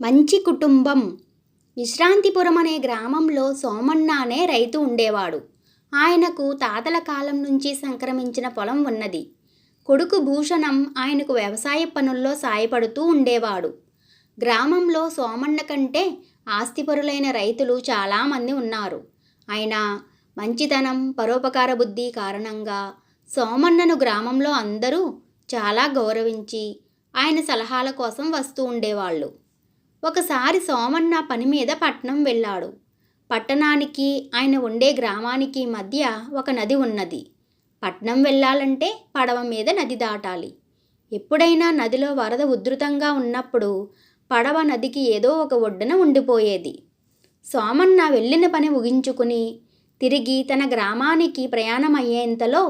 మంచి కుటుంబం. విశ్రాంతిపురం అనే గ్రామంలో సోమన్న అనే రైతు ఉండేవాడు. ఆయనకు తాతల కాలం నుంచి సంక్రమించిన పొలం ఉన్నది. కొడుకు భూషణం ఆయనకు వ్యవసాయ పనుల్లో సాయపడుతూ ఉండేవాడు. గ్రామంలో సోమన్న కంటే ఆస్తిపరులైన రైతులు చాలామంది ఉన్నారు. అయినా మంచితనం పరోపకార బుద్ధి కారణంగా సోమన్నను గ్రామంలో అందరూ చాలా గౌరవించి ఆయన సలహాల కోసం వస్తూ ఉండేవాళ్ళు. ఒకసారి సోమన్న పని మీద పట్నం వెళ్ళాడు. పట్టణానికి ఆయన ఉండే గ్రామానికి మధ్య ఒక నది ఉన్నది. పట్నం వెళ్ళాలంటే పడవ మీద నది దాటాలి. ఎప్పుడైనా నదిలో వరద ఉధృతంగా ఉన్నప్పుడు పడవ నదికి ఏదో ఒక ఒడ్డున ఉండిపోయేది. సోమన్న వెళ్ళిన పని ముగించుకుని తిరిగి తన గ్రామానికి ప్రయాణం అయ్యేంతలో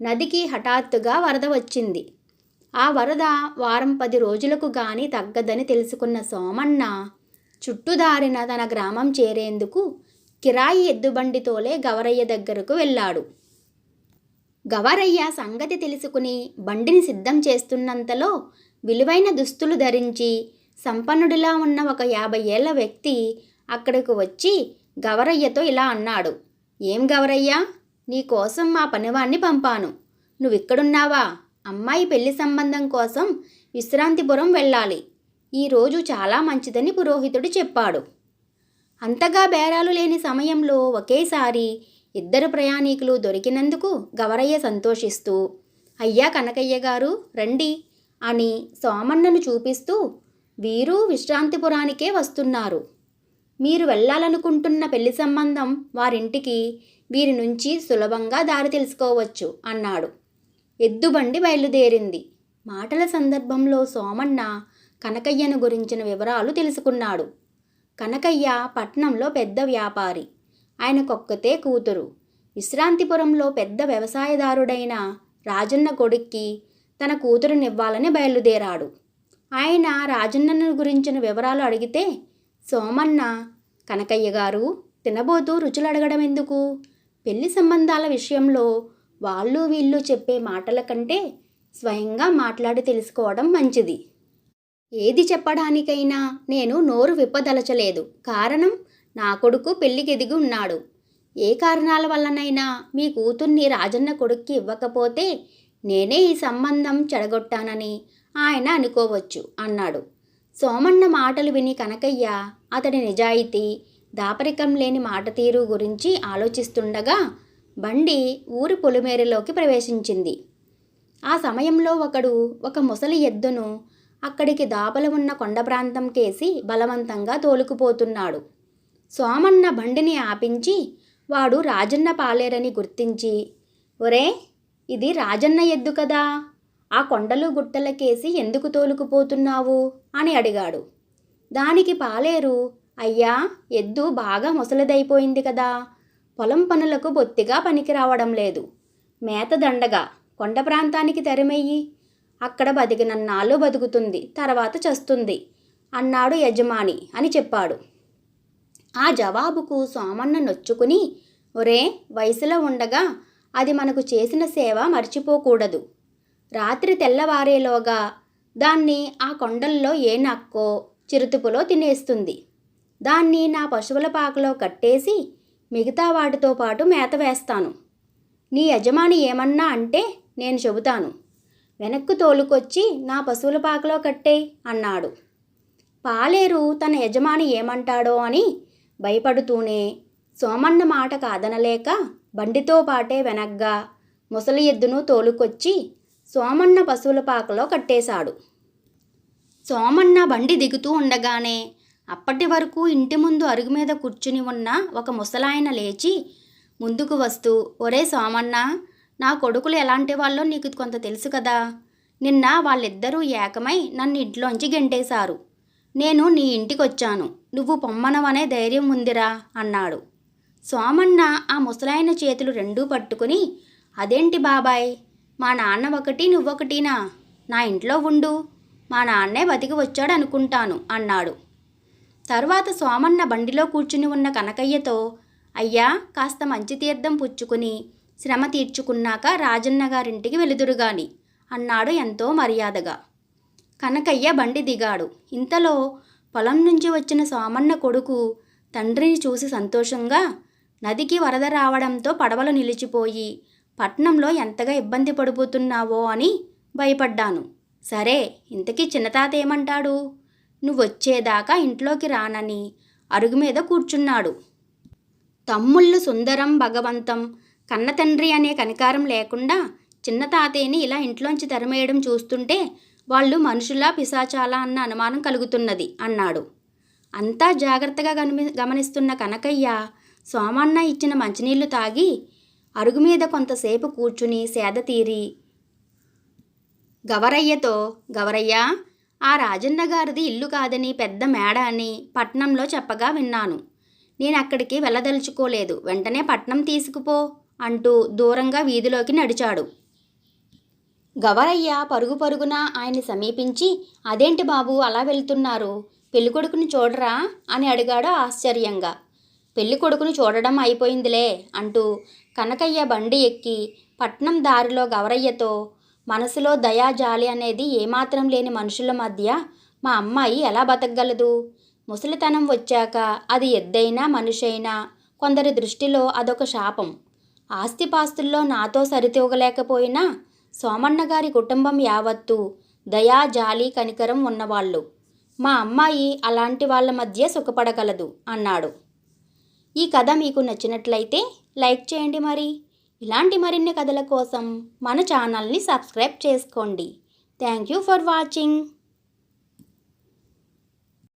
నదికి హఠాత్తుగా వరద వచ్చింది. ఆ వరద వారం పది రోజులకు గాని తగ్గదని తెలుసుకున్న సోమన్న చుట్టుదారిన తన గ్రామం చేరేందుకు కిరాయి ఎద్దుబండితోలే గవరయ్య దగ్గరకు వెళ్ళాడు. గవరయ్య సంగతి తెలుసుకుని బండిని సిద్ధం చేస్తున్నంతలో విలువైన దుస్తులు ధరించి సంపన్నుడిలా ఉన్న ఒక యాభై ఏళ్ళ వ్యక్తి అక్కడికి వచ్చి గవరయ్యతో ఇలా అన్నాడు. ఏం గవరయ్య? నీకోసం మా పనివాణ్ణి పంపాను. నువ్విక్కడున్నావా? అమ్మాయి పెళ్ళి సంబంధం కోసం విశ్రాంతిపురం వెళ్ళాలి. ఈరోజు చాలా మంచిదని పురోహితుడు చెప్పాడు. అంతగా బేరాలు లేని సమయంలో ఒకేసారి ఇద్దరు ప్రయాణికులు దొరికినందుకు గవరయ్య సంతోషిస్తూ అయ్యా కనకయ్య గారు రండి అని సోమన్నను చూపిస్తూ వీరు విశ్రాంతిపురానికే వస్తున్నారు. మీరు వెళ్ళాలనుకుంటున్న పెళ్ళి సంబంధం వారింటికి వీరి నుంచి సులభంగా దారి తెలుసుకోవచ్చు అన్నాడు. ఎద్దుబండి బయలుదేరింది. మాటల సందర్భంలో సోమన్న కనకయ్యను గురించిన వివరాలు తెలుసుకున్నాడు. కనకయ్య పట్నంలో పెద్ద వ్యాపారి. ఆయనకొక్కతే కూతురు. విశ్రాంతిపురంలో పెద్ద వ్యవసాయదారుడైన రాజన్న కొడుక్కి తన కూతురునివ్వాలని బయలుదేరాడు. ఆయన రాజన్నను గురించిన వివరాలు అడిగితే సోమన్న కనకయ్య గారు తినబోతూ రుచులు అడగడం ఎందుకు పెళ్ళి సంబంధాల విషయంలో వాళ్ళు వీళ్ళు చెప్పే మాటల కంటే స్వయంగా మాట్లాడి తెలుసుకోవడం మంచిది. ఏది చెప్పడానికైనా నేను నోరు విప్పదలచలేదు. కారణం నా కొడుకు పెళ్ళికి ఎదిగి ఉన్నాడు. ఏ కారణాల వల్లనైనా మీ కూతుర్ని రాజన్న కొడుక్కి ఇవ్వకపోతే నేనే ఈ సంబంధం చెడగొట్టానని ఆయన అనుకోవచ్చు అన్నాడు. సోమన్న మాటలు విని కనకయ్య అతడి నిజాయితీ దాపరికం లేని మాట తీరు గురించి ఆలోచిస్తుండగా బండి ఊరి పొలిమేరలోకి ప్రవేశించింది. ఆ సమయంలో ఒకడు ఒక ముసలి ఎద్దును అక్కడికి దాపల ఉన్న కొండ ప్రాంతం కేసి బలవంతంగా తోలుకుపోతున్నాడు. సోమన్న బండిని ఆపించి వాడు రాజన్న పాలేరని గుర్తించి ఒరే ఇది రాజన్న ఎద్దు కదా ఆ కొండలు గుట్టలకేసి ఎందుకు తోలుకుపోతున్నావు? అని అడిగాడు. దానికి పాలేరు అయ్యా ఎద్దు బాగా ముసలిదైపోయింది కదా పొలం పనులకు బొత్తిగా పనికి రావడం లేదు. మేత దండగా కొండ ప్రాంతానికి తెరమెయ్యి. అక్కడ బతికినన్నాళ్ళు బతుకుతుంది తర్వాత చస్తుంది అన్నాడు యజమాని అని చెప్పాడు. ఆ జవాబుకు సోమన్న నొచ్చుకుని ఒరే వయసులో ఉండగా అది మనకు చేసిన సేవ మర్చిపోకూడదు. రాత్రి తెల్లవారేలోగా దాన్ని ఆ కొండల్లో ఏ నక్కో చిరుతుపులో తినేస్తుంది. దాన్ని నా పశువుల పాకలో కట్టేసి మిగతా వాటితో పాటు మేత వేస్తాను. నీ యజమాని ఏమన్నా అంటే నేను చెబుతాను. వెనక్కు తోలుకొచ్చి నా పశువుల పాకలో కట్టే అన్నాడు. పాలేరు తన యజమాని ఏమంటాడో అని భయపడుతూనే సోమన్న మాట కాదనలేక బండితో పాటే వెనగ్గా ముసలి ఎద్దును తోలుకొచ్చి సోమన్న పశువుల పాకలో కట్టేశాడు. సోమన్న బండి దిగుతూ ఉండగానే అప్పటి వరకు ఇంటి ముందు అరుగు మీద కూర్చుని ఉన్న ఒక ముసలాయన లేచి ముందుకు వస్తూ ఒరే సోమన్న నా కొడుకులు ఎలాంటి వాళ్ళో నీకు కొంత తెలుసు కదా. నిన్న వాళ్ళిద్దరూ ఏకమై నన్ను ఇంట్లోంచి గెంటేశారు. నేను నీ ఇంటికి వచ్చాను నువ్వు పొమ్మనవనే ధైర్యం ఉందిరా అన్నాడు. సోమన్న ఆ ముసలాయన చేతులు రెండూ పట్టుకుని అదేంటి బాబాయ్? మా నాన్న ఒకటి నువ్వొకటినా? నా ఇంట్లో ఉండు. మా నాన్నే బతికి వచ్చాడు అనుకుంటాను అన్నాడు. తర్వాత సోమన్న బండిలో కూర్చుని ఉన్న కనకయ్యతో అయ్యా కాస్త మంచి తీర్థం పుచ్చుకుని శ్రమ తీర్చుకున్నాక రాజన్న గారింటికి వెలుదురుగాని అన్నాడు ఎంతో మర్యాదగా. కనకయ్య బండి దిగాడు. ఇంతలో పొలం నుంచి వచ్చిన సోమన్న కొడుకు తండ్రిని చూసి సంతోషంగా నదికి వరద రావడంతో పడవలు నిలిచిపోయి పట్నంలో ఎంతగా ఇబ్బంది పడిపోతున్నావో అని భయపడ్డాను. సరే ఇంతకీ చిన్నతాత ఏమంటాడు? నువ్వు వచ్చేదాకా ఇంట్లోకి రానని అరుగు మీద కూర్చున్నాడు. తమ్ముళ్ళు సుందరం భగవంతం కన్న తండ్రి అనే కనికారం లేకుండా చిన్న తాతయ్యని ఇలా ఇంట్లోంచి తరిమేయడం చూస్తుంటే వాళ్ళు మనుషులా పిశాచాలా అన్న అనుమానం కలుగుతున్నది అన్నాడు. అంతా జాగ్రత్తగా గమని గమనిస్తున్న కనకయ్య సోమన్న ఇచ్చిన మంచినీళ్ళు తాగి అరుగు మీద కొంతసేపు కూర్చుని సేద తీరి గవరయ్యతో గవరయ్య ఆ రాజన్న గారిది ఇల్లు కాదని పెద్ద మేడ అని పట్నంలో చెప్పగా విన్నాను. నేను అక్కడికి వెళ్ళదలుచుకోలేదు. వెంటనే పట్నం తీసుకుపో అంటూ దూరంగా వీధిలోకి నడిచాడు. గవరయ్య పరుగు పరుగున ఆయన్ని సమీపించి అదేంటి బాబు అలా వెళ్తున్నారు? పెళ్ళికొడుకుని చూడరా? అని అడిగాడు ఆశ్చర్యంగా. పెళ్ళికొడుకుని చూడడం అయిపోయిందిలే అంటూ కనకయ్య బండి ఎక్కి పట్నం దారిలో గవరయ్యతో మనసులో దయా జాలి అనేది ఏమాత్రం లేని మనుషుల మధ్య మా అమ్మాయి ఎలా బతకగలదు? ముసలితనం వచ్చాక అది ఎద్దైనా మనిషైనా కొందరి దృష్టిలో అదొక శాపం. ఆస్తిపాస్తుల్లో నాతో సరితూగలేకపోయినా సోమన్న గారి కుటుంబం యావత్తు దయా జాలి కనికరం ఉన్నవాళ్ళు. మా అమ్మాయి అలాంటి వాళ్ళ మధ్య సుఖపడగలదు అన్నాడు. ఈ కథ మీకు నచ్చినట్లయితే లైక్ చేయండి మరి. ఇలాంటి మరిన్ని కథల కోసం మన ఛానల్ని సబ్స్క్రైబ్ చేసుకోండి. Thank you for watching